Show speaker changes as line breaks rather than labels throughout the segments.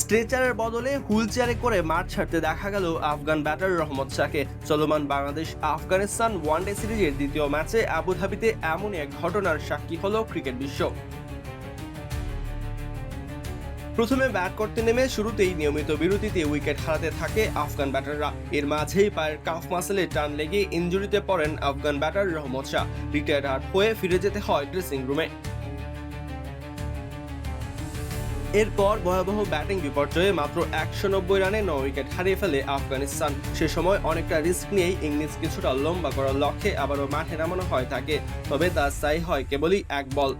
স্ট্রেচারের বদলে হুইল চেয়ারে করে মাঠ ছাড়তে দেখা গেল আফগান ব্যাটার রহমত শাহকে। চলমান বাংলাদেশ আফগানিস্তান ওয়ানডে সিরিজের দ্বিতীয় ম্যাচে আবুধাবিতে এমন এক ঘটনার সাক্ষী হলো ক্রিকেট বিশ্ব। প্রথমে ব্যাট করতে নেমে শুরুতেই নিয়মিত বিরতিতে উইকেট হারাতে থাকে আফগান ব্যাটাররা। এর মাঝেই পায়ের কাফ মাসেলে টান লেগে ইঞ্জুরিতে পড়েন আফগান ব্যাটার রহমত শাহ। রিটায়ার হয়ে ফিরে যেতে হয় ড্রেসিং রুমে। এরপর ভয়াবহ ব্যাটিং বিপর্যয়ে মাত্র একশো নব্বই রানে ন উইকেট হারিয়ে ফেলে আফগানিস্তান। সে সময় অনেকটা রিস্ক নিয়েই ইংলিশ কিছুটা লম্বা করার লক্ষ্যে আবারও মাঠে নামানো হয় তাকে, তবে তা স্থায়ী হয় কেবলই এক বল।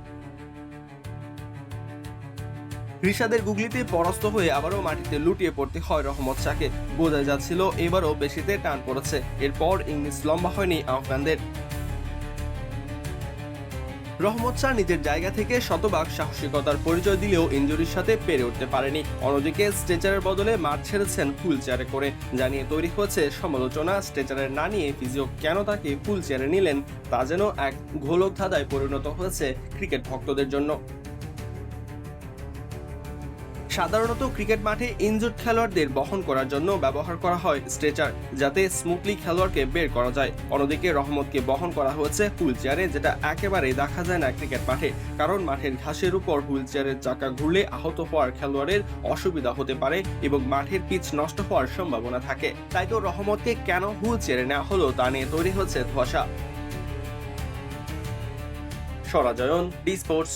ঋষাদের গুগলিতে পরাস্ত হয়ে আবারও মাটিতে লুটিয়ে পড়তে হয় রহমত শাহকে। বোঝা যাচ্ছিল এবারও বেশিতে টান পড়েছে। এরপর ইংলিশ লম্বা হয়নি আফগানদের। রহমত শাহ নিজের জায়গা থেকে শতভাগ সাহসিকতার পরিচয় দিলেও ইঞ্জুরির সাথে পেরে উঠতে পারেনি। অন্যদিকে স্ট্রেচারের বদলে মাঠ ছেড়েছেন ফুল চেয়ারে করে। জানিয়ে তৈরি হয়েছে সমালোচনা, স্ট্রেচারের না নিয়ে ফিজিও কেন তাকে ফুল চেয়ারে নিলেন তা যেন এক ঘোলক ধাঁধায় পরিণত হয়েছে ক্রিকেট ভক্তদের জন্য। সাধারণত ক্রিকেট মাঠে ইনজুর্ড খেলোয়াড়দের বহন করার জন্য ব্যবহার করা হয় স্ট্রেচার, যাতে স্মুথলি খেলোয়াড়কে বের করা যায়। অন্যদিকে রহমতকে বহন করা হয়েছে হুইল চেয়ারে, যেটা একেবারে দেখা যায় না ক্রিকেট মাঠে, কারণ মাঠের ঘাসের উপর হুইল চেয়ারের চাকা ঘুরলে আহত হওয়ার খেলোয়াড়ের অসুবিধা হতে পারে এবং মাঠের পিচ নষ্ট হওয়ার সম্ভাবনা থাকে। তাই তো রহমতকে কেন হুইল চেয়ারে নেওয়া হলো তা নিয়ে তৈরি হচ্ছে ধোয়াশা। সরাজয়ন ডি স্পোর্টস।